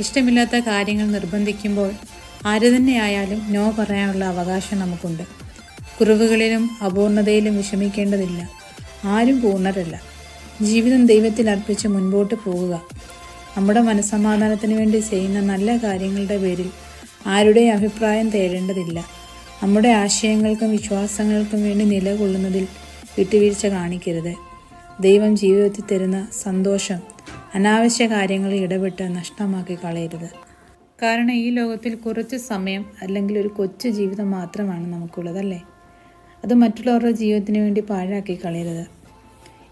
ഇഷ്ടമില്ലാത്ത കാര്യങ്ങൾ നിർബന്ധിക്കുമ്പോൾ ആര് തന്നെയായാലും നോ പറയാനുള്ള അവകാശം നമുക്കുണ്ട്. കുറവുകളിലും അപൂർണതയിലും വിഷമിക്കേണ്ടതില്ല. ആരും പൂർണരല്ല. ജീവിതം ദൈവത്തിൽ അർപ്പിച്ച് മുൻപോട്ട് പോവുക നമ്മുടെ മനസ്സമാധാനത്തിന് വേണ്ടി ചെയ്യുന്ന നല്ല കാര്യങ്ങളുടെ പേരിൽ ആരുടെ അഭിപ്രായം തേടേണ്ടതില്ല. നമ്മുടെ ആശയങ്ങൾക്കും വിശ്വാസങ്ങൾക്കും വേണ്ടി നിലകൊള്ളുന്നതിൽ വിട്ടുവീഴ്ച കാണിക്കരുത്. ദൈവം ജീവിതത്തിൽ തരുന്ന സന്തോഷം അനാവശ്യ കാര്യങ്ങളിൽ ഇടപെട്ട് നഷ്ടമാക്കി കളയരുത്. കാരണം ഈ ലോകത്തിൽ കുറച്ച് സമയം അല്ലെങ്കിൽ ഒരു കൊച്ചു ജീവിതം മാത്രമാണ് നമുക്കുള്ളതല്ലേ അത് മറ്റുള്ളവരുടെ ജീവിതത്തിന് വേണ്ടി പാഴാക്കി കളയരുത്.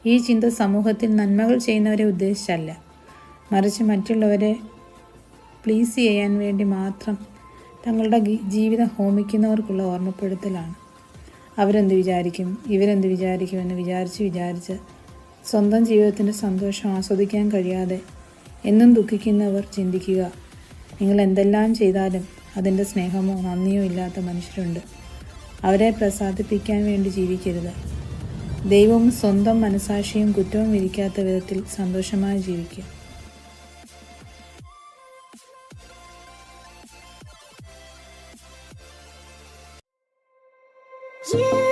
ഈ ചിന്ത സമൂഹത്തിൽ നന്മകൾ ചെയ്യുന്നവരെ ഉദ്ദേശിച്ചല്ല. മറിച്ച് മറ്റുള്ളവരെ പ്ലീസ് ചെയ്യാൻ വേണ്ടി മാത്രം തങ്ങളുടെ ജീവിതം ഹോമിക്കുന്നവർക്കുള്ള ഓർമ്മപ്പെടുത്തലാണ്. അവരെന്ത് വിചാരിക്കും? ഇവരെന്ത് വിചാരിക്കുമെന്ന് വിചാരിച്ച് വിചാരിച്ച് സ്വന്തം ജീവിതത്തിന്റെ സന്തോഷം ആസ്വദിക്കാൻ കഴിയാതെ എന്നും ദുഃഖിക്കുന്നവർ ചിന്തിക്കുക. നിങ്ങൾ എന്തെല്ലാം ചെയ്താലും അതിന്റെ സ്നേഹമോ നന്ദിയോ ഇല്ലാത്ത മനുഷ്യരുണ്ട്. അവരെ പ്രസാദിപ്പിക്കാൻ വേണ്ടി ജീവിക്കരുത്. ദൈവവും സ്വന്തം മനസാക്ഷിയും കുറ്റവും വിരിക്കാത്ത വിധത്തിൽ സന്തോഷമായി ജീവിക്കുക. Yeah.